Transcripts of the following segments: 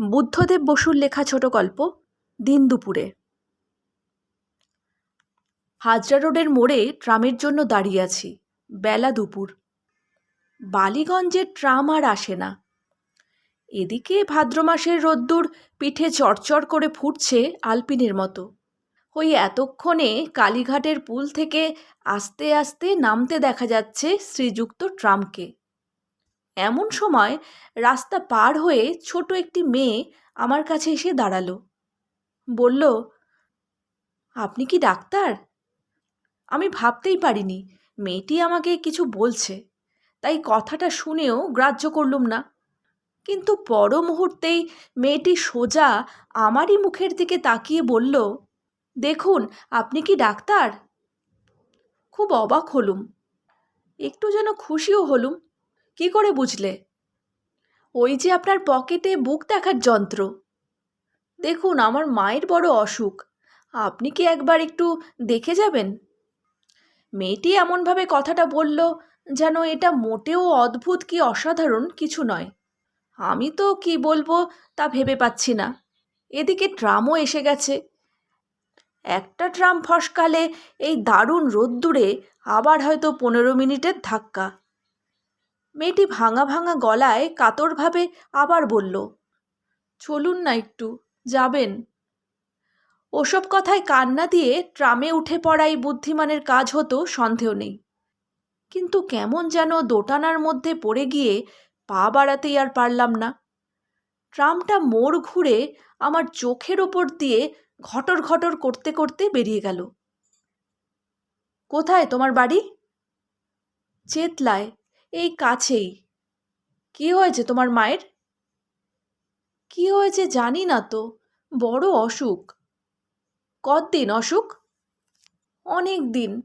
বুদ্ধদেব বসুর লেখা ছোট গল্প, দিন দুপুরে। হাজরা রোডের মোড়ে ট্রামের জন্য দাঁড়িয়ে আছি, বেলা দুপুর। বালিগঞ্জের ট্রাম আর আসে না। এদিকে ভাদ্র মাসের রোদ্দুর পিঠে চড়চড় করে ফুটছে আলপিনের মতো। ওই এতক্ষণে কালীঘাটের পুল থেকে আস্তে আস্তে নামতে দেখা যাচ্ছে শ্রীযুক্ত ট্রামকে। এমন সময় রাস্তা পার হয়ে ছোট একটি মেয়ে আমার কাছে এসে দাঁড়াল। বলল, আপনি কি ডাক্তার? আমি ভাবতেই পারিনি, মেয়েটি আমাকে কিছু বলছে, তাই কথাটা শুনেও গ্রাহ্য করলুম না। কিন্তু পর মুহূর্তেই মেয়েটি সোজা আমারই মুখের দিকে তাকিয়ে বলল, দেখুন, আপনি কি ডাক্তার? খুব অবাক হলুম, একটু যেন খুশিও হলুম। কি করে বুঝলে? ওই যে আপনার পকেটে বুক দেখার যন্ত্র। দেখুন, আমার মায়ের বড় অসুখ। আপনি কি একবার একটু দেখে যাবেন? মেয়েটি এমনভাবে কথাটা বলল যেন এটা মোটেও অদ্ভুত কি অসাধারণ কিছু নয়। আমি তো কি বলব তা ভেবে পাচ্ছি না। এদিকে ট্রামও এসে গেছে। একটা ট্রাম ফসকালে এই দারুণ রোদ্দুরে আবার হয়তো পনেরো মিনিটের ধাক্কা। মেয়েটি ভাঙা ভাঙা গলায় কাতরভাবে আবার বলল, চলুন না একটু, যাবেন। ওসব কথায় কান্না দিয়ে ট্রামে উঠে পড়াই বুদ্ধিমানের কাজ হতো, সন্দেহ নেই। কিন্তু কেমন যেন দোটানার মধ্যে পড়ে গিয়ে পা বাড়াতেই আর পারলাম না। ট্রামটা মোড় ঘুরে আমার চোখের ওপর দিয়ে ঘটর ঘটর করতে করতে বেরিয়ে গেল। কোথায় তোমার বাড়ি? চেতলায়। এই কাছেই। কি হয়েছে তোমার মায়ের? কি হয়েছে জানি না তো, বড় অসুখ। কতদিন অসুখ? অনেক দিন।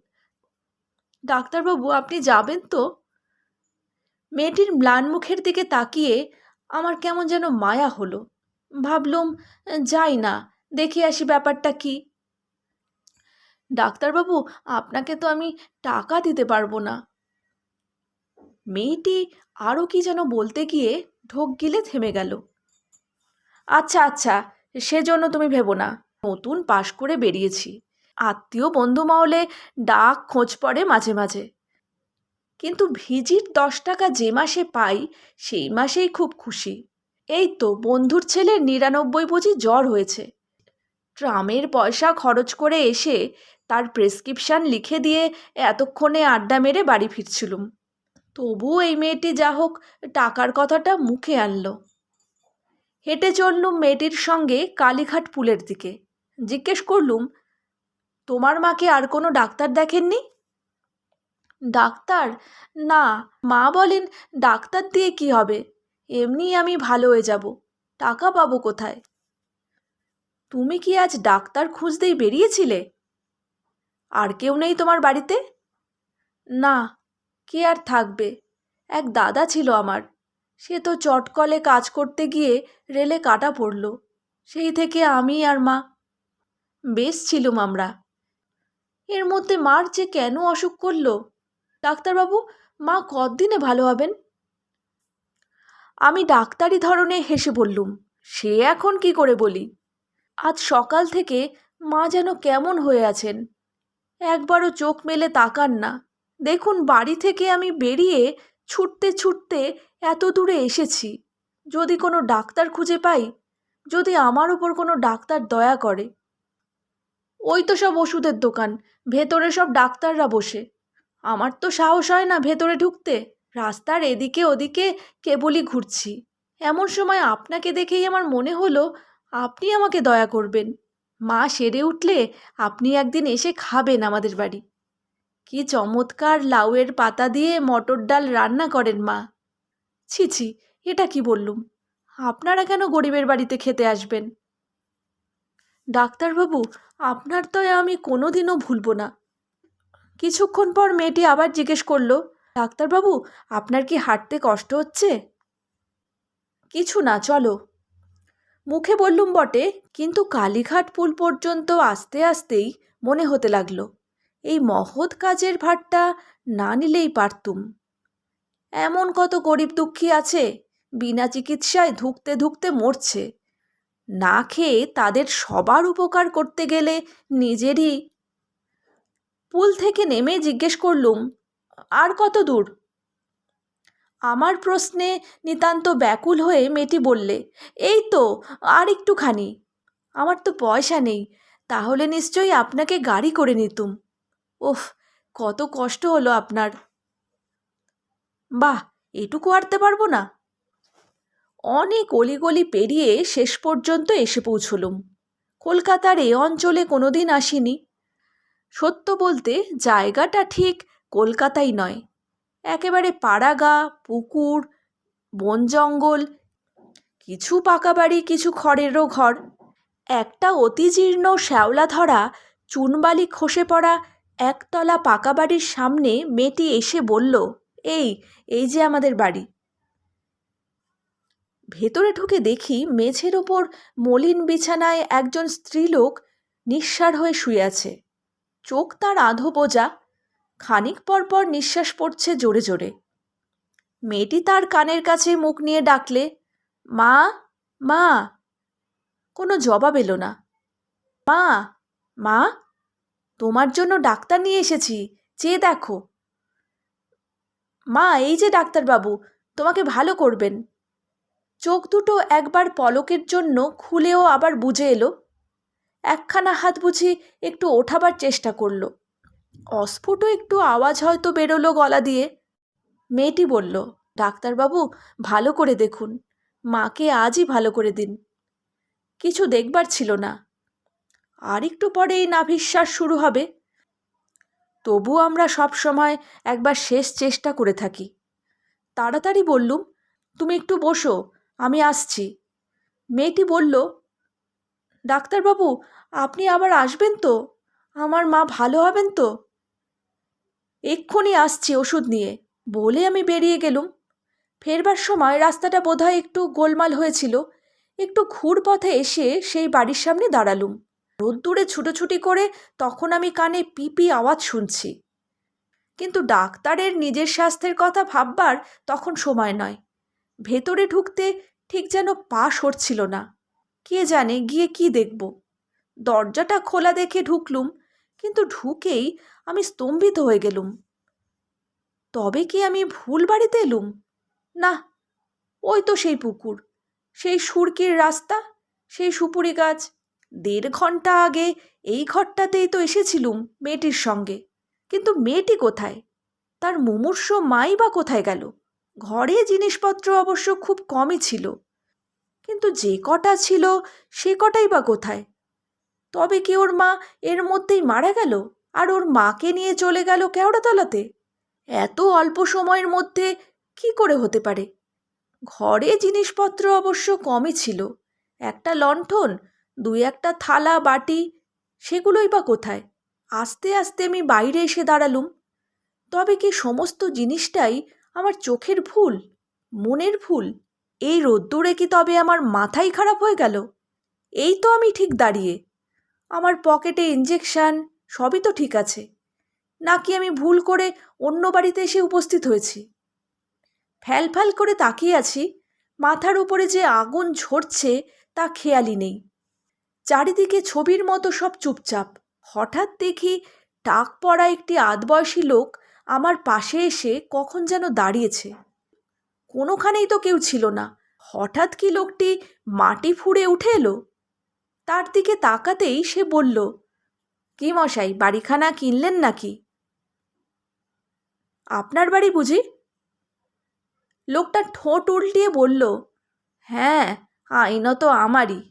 ডাক্তারবাবু, আপনি যাবেন তো? মেয়েটির ম্লান মুখের দিকে তাকিয়ে আমার কেমন যেন মায়া হলো। ভাবলুম, যাই না, দেখে আসি ব্যাপারটা কি। ডাক্তারবাবু, আপনাকে তো আমি টাকা দিতে পারব না। মেয়েটি আরও কি যেন বলতে গিয়ে ঢোক গিলে থেমে গেল। আচ্ছা আচ্ছা সেজন্য তুমি ভেবো না। নতুন পাশ করে বেরিয়েছি। আত্মীয় বন্ধু মহলে ডাক খোঁজ পড়ে মাঝে মাঝে। কিন্তু ভিজিট দশ টাকা যে মাসে পাই, সেই মাসেই খুব খুশি। এই তো বন্ধুর ছেলের নিরানব্বই বুঝি জ্বর হয়েছে। ট্রামের পয়সা খরচ করে এসে তার প্রেসক্রিপশান লিখে দিয়ে এতক্ষণে আড্ডা মেরে বাড়ি ফিরছিলুম। তবুও এই মেয়েটি যা হোক, টাকার কথাটা মুখে আনলো। হেঁটে চললুম মেয়েটির সঙ্গে কালীঘাট পুলের দিকে। জিজ্ঞেস করলুম, তোমার মাকে আর কোনো ডাক্তার দেখেননি? ডাক্তার? না। মা বলেন, ডাক্তার দিয়ে কি হবে? এমনি আমি ভালো হয়ে যাব। টাকা পাবো কোথায়? তুমি কি আজ ডাক্তার খুঁজতেই বেরিয়েছিলে? আর কেউ নেই তোমার বাড়িতে? না। কে আর থাকবে? এক দাদা ছিল আমার। সে তো চটকলে কাজ করতে গিয়ে রেলে কাটা পড়ল। সেই থেকে আমি আর মা বেশ ছিলুম আমরা। এর মধ্যে মার যে কেন অসুখ করল? ডাক্তারবাবু, মা কতদিনে ভালো হবেন? আমি ডাক্তারি ধরনে হেসে বললুম, সে এখন কি করে বলি? আজ সকাল থেকে মা যেন কেমন হয়ে আছেন। একবারও চোখ মেলে তাকান না। দেখুন, বাড়ি থেকে আমি বেরিয়ে ছুটতে ছুটতে এত দূরে এসেছি। যদি কোনো ডাক্তার খুঁজে পাই, যদি আমার ওপর কোনো ডাক্তার দয়া করে। ওই তো সব ওষুধের দোকান, ভেতরে সব ডাক্তাররা বসে। আমার তো সাহস হয় না ভেতরে ঢুকতে। রাস্তার এদিকে ওদিকে কেবলই ঘুরছি। এমন সময় আপনাকে দেখেই আমার মনে হলো, আপনি আমাকে দয়া করবেন। মা সেরে উঠলে আপনি একদিন এসে খাবেন আমাদের বাড়ি। কি চমৎকার লাউয়ের পাতা দিয়ে মটর ডাল রান্না করেন মা। ছি ছি, এটা কি বললুম? আপনারা কেন গরিবের বাড়িতে খেতে আসবেন? ডাক্তারবাবু, আপনার দয়া আমি কোনো দিনও ভুলব না। কিছুক্ষণ পর মেয়েটি আবার জিজ্ঞেস করল, ডাক্তারবাবু, আপনার কি হাঁটতে কষ্ট হচ্ছে? কিছু না, চলো। মুখে বললুম বটে, কিন্তু কালীঘাট পুল পর্যন্ত আসতে, আসতেই মনে হতে লাগল। এই মহৎ কাজের ভারটা না নিলেই পারতুম। এমন কত গরিব দুঃখী আছে, বিনা চিকিৎসায় ধুকতে ধুকতে মরছে। না খেয়ে তাদের সবার উপকার করতে গেলে নিজেরই পুল থেকে নেমে জিজ্ঞেস করলুম, আর কত দূর? আমার প্রশ্নে নিতান্ত ব্যাকুল হয়ে মেয়েটি বললে, এই তো, আর একটুখানি। আমার তো পয়সা নেই, তাহলে নিশ্চয়ই আপনাকে গাড়ি করে নিতুম। ওফ কত কষ্ট হলো আপনার। বাহ, এটুকু আরতে পারব না। অনেক অলিগলি পেরিয়ে শেষ পর্যন্ত এসে পৌঁছলুম। কলকাতার এ অঞ্চলে কোনোদিন আসিনি। সত্য বলতে জায়গাটা ঠিক কলকাতাই নয়। একেবারে পাড়াগা, পুকুর, বন জঙ্গল, কিছু পাকা বাড়ি, কিছু খড়েরও ঘর। একটা অতিজীর্ণ শ্যাওলা ধরা চুনবালি খসে পড়া একতলা পাকা বাড়ির সামনে মেয়েটি এসে বলল, এই এই যে আমাদের বাড়ি। ভেতরে ঢুকে দেখি মেঝের ওপর মলিন বিছানায় একজন স্ত্রীলোক নিঃসার হয়ে শুয়ে আছে। চোখ তার আধো বোঝা খানিক পর পর নিঃশ্বাস পড়ছে জোরে জোরে। মেয়েটি তার কানের কাছে মুখ নিয়ে ডাকলে, মা মা। কোনো জবাব এলো না। মা মা। তোমার জন্য ডাক্তার নিয়ে এসেছি। চেয়ে দেখো। মা, এই যে ডাক্তারবাবু, তোমাকে ভালো করবেন। চোখ দুটো একবার পলকের জন্য খুলেও আবার বুঝে এলো। একখানা হাত বুঝি একটু ওঠাবার চেষ্টা করল। অস্ফুট একটু আওয়াজ হয়তো বেরোলো গলা দিয়ে। মেয়েটি বলল, ডাক্তারবাবু, ভালো করে দেখুন। মাকে আজই ভালো করে দিন। কিছু দেখবার ছিল না। আর একটু পরেই নাভিশ্বাস শুরু হবে। তবু আমরা সব সময় একবার শেষ চেষ্টা করে থাকি। তাড়াতাড়ি বললুম, তুমি একটু বসো, আমি আসছি। মেয়েটি বলল, ডাক্তারবাবু, আপনি আবার আসবেন তো? আমার মা ভালো হবেন তো? এক্ষুনি আসছি ওষুধ নিয়ে। বলে আমি বেরিয়ে গেলুম। ফেরবার সময় রাস্তাটা বোধহয় একটু গোলমাল হয়েছিল। একটু ঘুর পথে এসে সেই বাড়ির সামনে দাঁড়ালুম। রোদ্দুরে ছুটোছুটি করে তখন আমি কানে পিপি আওয়াজ শুনছি। কিন্তু ডাক্তারের নিজের স্বাস্থ্যের কথা ভাববার তখন সময় নয়। ভেতরে ঢুকতে ঠিক যেন পা সরছিল না। কে জানে গিয়ে কি দেখব। দরজাটা খোলা দেখে ঢুকলুম, কিন্তু ঢুকেই আমি স্তম্ভিত হয়ে গেলুম। তবে কি আমি ভুল বাড়িতে এলুম? না, ওই তো সেই পুকুর। সেই সুরকির রাস্তা, সেই সুপুরি গাছ দেড় ঘণ্টা আগে এই ঘরটাতেই তো এসেছিলুম মেয়েটির সঙ্গে। কিন্তু মেয়েটি কোথায়? তার মুমূর্ষ মাই বা কোথায় গেল? ঘরে জিনিসপত্র অবশ্য খুব কমই ছিল। কিন্তু যে কটা ছিল সে কটাই বা কোথায়? তবে কি ওর মা এর মধ্যেই মারা গেল? আর ওর মাকে নিয়ে চলে গেল কেওড়াতলাতে? এত অল্প সময়ের মধ্যে কি করে হতে পারে? ঘরে জিনিসপত্র অবশ্য কমই ছিল। একটা লণ্ঠন দুই একটা থালা, বাটি, সেগুলোই বা কোথায়? আস্তে আস্তে আমি বাইরে এসে দাঁড়ালুম। তবে কি সমস্ত জিনিসটাই আমার চোখের ভুল, মনের ভুল? এই রোদ্দুরে কি তবে আমার মাথাই খারাপ হয়ে গেল? এই তো আমি ঠিক দাঁড়িয়ে। আমার পকেটে ইঞ্জেকশান সবই তো ঠিক আছে। নাকি আমি ভুল করে অন্য বাড়িতে এসে উপস্থিত হয়েছি? ফ্যাল ফ্যাল করে তাকিয়ে আছি, মাথার উপরে যে আগুন ঝরছে তা খেয়ালই নেই। চারিদিকে ছবির মতো সব চুপচাপ। হঠাৎ দেখি টাক পড়া একটি আধবয়সী লোক আমার পাশে এসে কখন যেন দাঁড়িয়েছে। কোনোখানেই তো কেউ ছিল না। হঠাৎ কি লোকটি মাটি ফুঁড়ে উঠে এলো? তার দিকে তাকাতেই সে বলল, কি মশাই, বাড়িখানা কিনলেন নাকি? আপনার বাড়ি বুঝি? লোকটা ঠোঁট উল্টিয়ে বলল হ্যাঁ আইনত আমারই।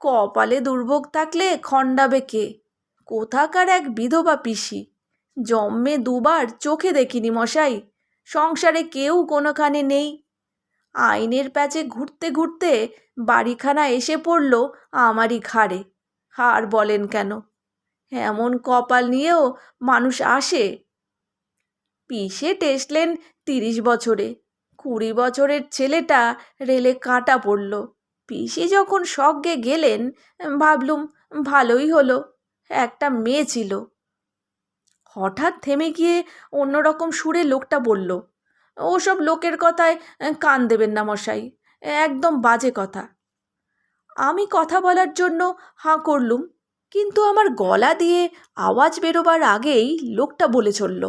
কপালে দুর্ভোগ থাকলে খণ্ডাবে কে? কোথাকার এক বিধবা পিসি? জন্মে দুবার চোখে দেখিনি মশাই, সংসারে কেউ কোনোখানে নেই। আইনের প্যাচে ঘুরতে ঘুরতে বাড়িখানা এসে পড়ল আমারই ঘাড়ে আর বলেন কেন? এমন কপাল নিয়েও মানুষ আসে। পিসে টেসলেন তিরিশ বছরে, কুড়ি বছরের ছেলেটা রেলে কাটা পড়ল। পিসি যখন সজ্ঞে গেলেন, ভাবলুম ভালোই হলো, একটা মেয়ে ছিল। হঠাৎ থেমে গিয়ে অন্যরকম সুরে লোকটা বলল, ওসব লোকের কথায় কান দেবেন না মশাই, একদম বাজে কথা। আমি কথা বলার জন্য হাঁ করলুম, কিন্তু আমার গলা দিয়ে আওয়াজ বেরোবার আগেই লোকটা বলে চলল,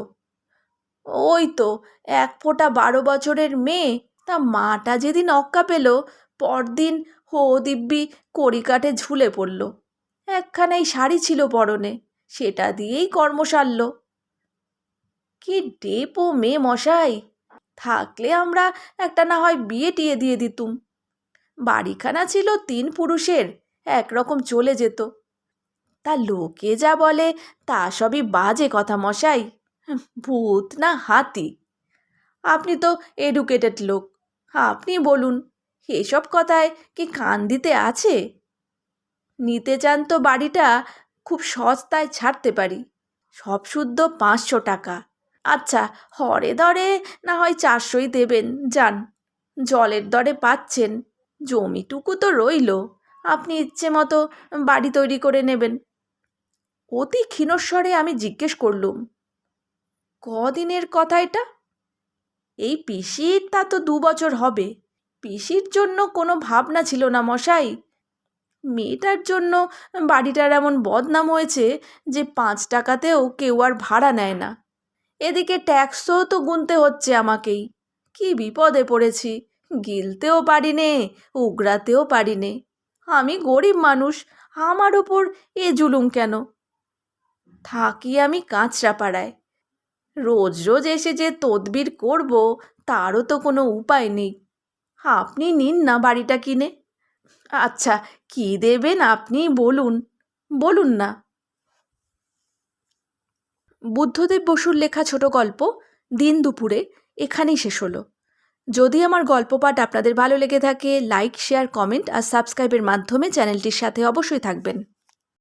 ওই তো, এক ফোঁটা বারো বছরের মেয়ে, তা মাটা যেদিন অক্কা পেল পরদিন হো দিব্যি কড়িকাঠে ঝুলে পড়ল। একখানাই শাড়ি ছিল পরনে, সেটা দিয়েই কর্ম সারল। কি ডেপো মেয়ে মশাই! থাকলে আমরা একটা না হয় বিয়ে টিয়ে দিয়ে দিতুম। বাড়িখানা ছিল তিন পুরুষের, একরকম চলে যেত। তা লোকে যা বলে, তা সবই বাজে কথা মশাই। ভূত না হাতি। আপনি তো এডুকেটেড লোক, আপনি বলুন। এসব কথায় কি কান দিতে আছে? নিতে চান তো বাড়িটা, খুব সস্তায় ছাড়তে পারি। সব শুদ্ধ পাঁচশো টাকা। আচ্ছা হরে দরে না হয় চারশোই দেবেন, যান। জলের দরে পাচ্ছেন, জমিটুকু তো রইল। আপনি ইচ্ছে মতো বাড়ি তৈরি করে নেবেন। অতি ক্ষীণস্বরে আমি জিজ্ঞেস করলুম, কদিনের কথা এটা? এই পিসির তা তো দু বছর হবে। পিসির জন্য কোনো ভাবনা ছিল না, মশাই। মেয়েটার জন্য বাড়িটার এমন বদনাম হয়েছে যে পাঁচ টাকাতেও কেউ আর ভাড়া নেয় না। এদিকে ট্যাক্সও তো গুনতে হচ্ছে আমাকেই। কি বিপদে পড়েছি। গিলতেও পারি নে উগরাতেও পারি নে আমি গরিব মানুষ, আমার ওপর এ জুলুম কেন? থাকি আমি কাঁচরাপাড়ায়। রোজ রোজ এসে যে তদবির করব, তারও তো কোনো উপায় নেই। আপনি নিন না বাড়িটা কিনে। আচ্ছা কি দেবেন আপনি বলুন বলুন না। বুদ্ধদেব বসুর লেখা ছোট গল্প দিন দুপুরে এখানেই শেষ হলো। যদি আমার গল্প পাঠ আপনাদের ভালো লেগে থাকে লাইক শেয়ার কমেন্ট আর সাবস্ক্রাইবের মাধ্যমে চ্যানেলটির সাথে অবশ্যই থাকবেন।